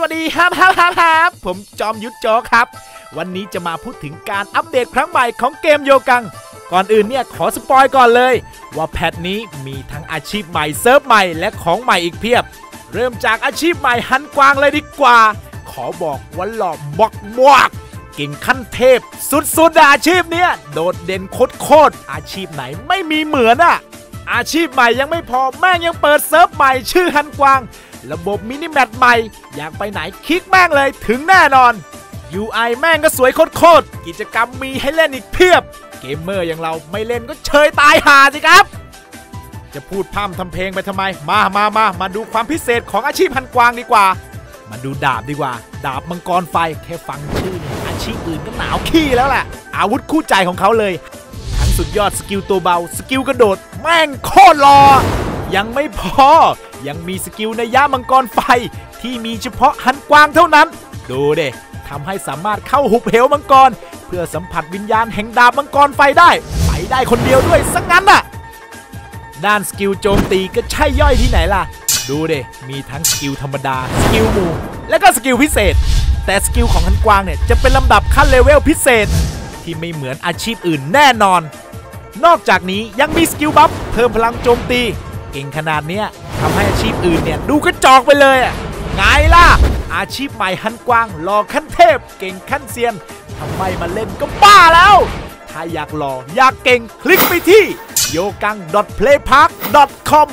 สวัสดีครับครับครับครับผมจอมยุทธจกครับ วันนี้จะมาพูดถึงการอัปเดตครั้งใหม่ของเกมโยกัง ก่อนอื่นเนี่ยขอสปอยก่อนเลย ว่าแพทนี้มีทั้งอาชีพใหม่เซิร์ฟใหม่และของใหม่อีกเพียบ เริ่มจากอาชีพใหม่ฮันกวางเลยดีกว่า ขอบอกว่าหล่อบอกมวกเก่งขั้นเทพ สุดๆอะอาชีพเนี้ยโดดเด่นโคตรๆอาชีพไหนไม่มีเหมือนอะอาชีพใหม่ยังไม่พอแม่งยังเปิดเซิร์ฟใหม่ชื่อฮันกวาง ระบบมินิแมทใหม่ อยากไปไหนคลิกแม่งเลยถึงแน่นอน UI แม่งก็สวยโคตรๆกิจกรรมมีให้เล่นอีกเพียบ เกมเมอร์อย่างเราไม่เล่นก็เชยตายหาสิครับ จะพูดพร่ำทำเพลงไปทำไม มามามามาดูความพิเศษของอาชีพพันกวางดีกว่า มาดูดาบดีกว่า ดาบมังกรไฟแค่ฟังชื่อเนี่ยอาชีพอื่นก็หนาวขี้แล้วแหละอาวุธคู่ใจของเขาเลย ทั้งสุดยอดสกิลตัวเบา สกิลกระโดด แม่งโคตรหลอ ยังไม่พอ ยังมีสกิลในย่ามังกรไฟ ที่มีเฉพาะฮันกวางเท่านั้น ดูเด้ทำให้สามารถเข้าหุบเหวมังกร เพื่อสัมผัสวิญญาณแห่งดาบมังกรไฟได้ ไปได้คนเดียวด้วยสังงั้นน่ะ ด้านสกิลโจมตีก็ใช่ย่อยที่ไหนล่ะ ดูเดมีทั้งสกิลธรรมดา สกิลหมู่และก็สกิลพิเศษ แต่สกิลของฮันกวางเนี่ยจะเป็นลำดับขั้นเลเวลพิเศษ ที่ไม่เหมือนอาชีพอื่นแน่นอน นอกจากนี้ยังมีสกิลบัฟเพิ่มพลังโจมตี ก่งขนาดเนี้ยทำให้อาชีพอื่นเนี่ยดูกระจอกไปเลยอะไงล่ะ อาชีพใหม่ฮันกว้างหล่อขั้นเทพ เก่งขั้นเซียนทำไมมาเล่นก็บ้าแล้ว ถ้าอยากหล่ออยากเก่งคลิกไปที่ y o g a n g p l a y p a r k c o m